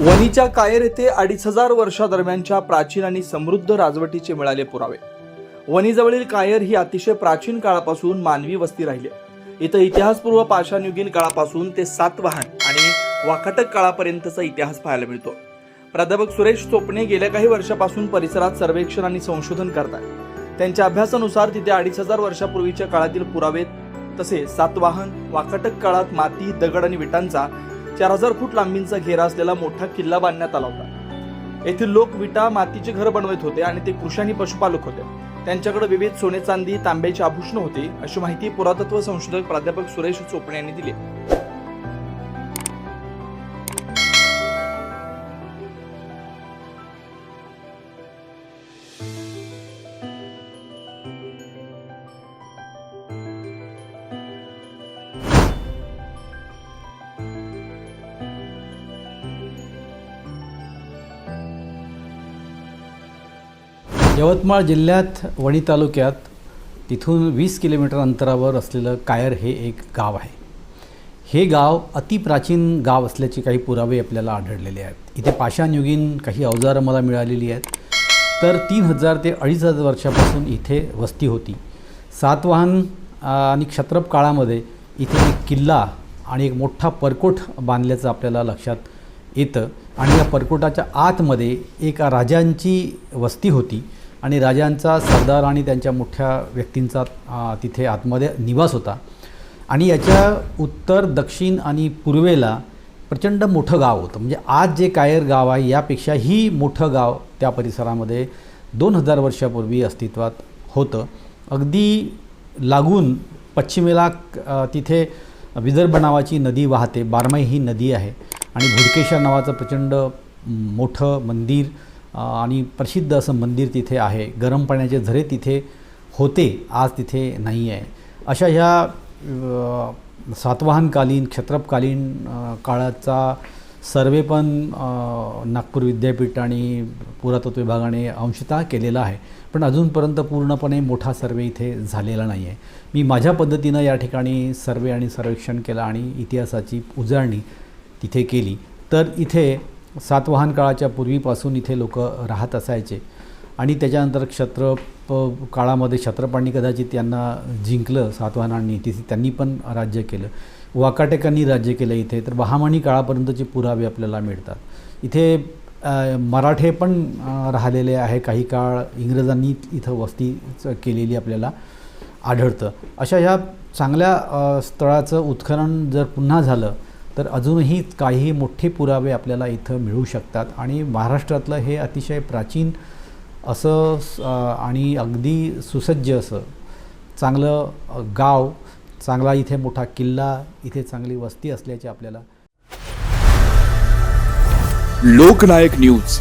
वणीच्या कायर येथे अडीच हजार वर्षादरम्यानच्या प्राचीन आणि समृद्ध राजवटीचे मिळाले पुरावे. वणीजवळील कायर ही अतिशय प्राचीन काळापासून मानवी वस्ती राहिली. आहे. इथं इतिहासपूर्व पाषाणयुगीन काळापासून ते सातवाहन आणि वाकाटक काळापर्यंतचा इतिहास पाहायला मिळतो. प्राध्यापक सुरेश चोपणे गेल्या काही वर्षापासून परिसरात सर्वेक्षण आणि संशोधन करतात. त्यांच्या अभ्यासानुसार तिथे अडीच हजार वर्षापूर्वीच्या काळातील पुरावे तसेच सातवाहन वाकाटक काळात माती दगड आणि विटांचा चार हजार फूट लांबींचा घेरा असलेला मोठा किल्ला बांधण्यात आला होता. येथील लोक विटा मातीचे घर बनवत होते आणि ते कृषी आणि पशुपालक होते. त्यांच्याकडे विविध सोने चांदी तांब्याची आभूषण होती अशी माहिती पुरातत्व संशोधक प्राध्यापक सुरेश चोपणे यांनी दिली यवतमाळ जिल्ह्यात वणी तालुक्यात तिथून वीस किलोमीटर अंतरावर असलेलं कायर हे एक गाव आहे. हे गाव अतिप्राचीन गाव असल्याचे काही पुरावे आपल्याला आढळलेले आहेत. इथे पाषाणयुगीन काही अवजारं मला मिळालेली आहेत. तर तीन हजार ते अडीच हजार वर्षापासून इथे वस्ती होती. सातवाहन आणि क्षत्रप काळामध्ये इथे एक किल्ला आणि एक मोठा परकोट बांधल्याचं आपल्याला लक्षात येतं. आणि या परकोटाच्या आतमध्ये एका राजांची वस्ती होती. आणि राजांचा सरदार आणि त्यांच्या मोठ्या व्यक्तींचा तिथे आतमध्ये निवास होता. आणि याच्या उत्तर दक्षिण आणि पूर्वेला प्रचंड मोठं गाव होतं. म्हणजे आज जे कायर गाव आहे यापेक्षाही मोठं गाव त्या परिसरामध्ये दोन हजार वर्षापूर्वी अस्तित्वात होतं. अगदी लागून पश्चिमेला तिथे विदर्भ नावाची नदी वाहते. बारमाई ही नदी आहे. आणि भुडकेश्वर नावाचं प्रचंड मोठं मंदिर आणि प्रसिद्ध असं मंदिर तिथे आहे. गरम पाण्याचे झरे तिथे होते आज तिथे नाही आहे अशा ह्या सातवाहनकालीन क्षत्रपकालीन काळाचा सर्वे पण नागपूर विद्यापीठ आणि पुरातत्व विभागाने अंशतः केलेला आहे. पण अजूनपर्यंत पूर्णपणे मोठा सर्वे इथे झालेला नाही आहे मी माझ्या पद्धतीनं या ठिकाणी सर्वे आणि सर्वेक्षण केलं आणि इतिहासाची उजळणी तिथे केली. तर इथे सातवाहन काळाच्या पूर्वीपासून इथे लोक राहत असायचे. आणि त्याच्यानंतर क्षत्र काळामध्ये क्षत्रपांनी कदाचित त्यांना जिंकलं सातवाहनांनी तिथे त्यांनी पण राज्य केलं. वाकाटेकांनी राज्य केलं इथे. तर बहामानी काळापर्यंतचे पुरावे आपल्याला मिळतात. इथे मराठे पण राहिलेले आहे. काही काळ इंग्रजांनी इथं वस्ती केलेली आपल्याला आढळतं. अशा ह्या चांगल्या स्थळाचं उत्खनन जर पुन्हा झालं तर अजूनही काही मोठे पुरावे आपल्याला इथं मिळू शकतात. आणि महाराष्ट्रातलं हे अतिशय प्राचीन असं आणि अगदी सुसज्ज असं चांगलं गाव चांगला इथे मोठा किल्ला इथे चांगली वस्ती असल्याचे आपल्याला लोकनायक न्यूज.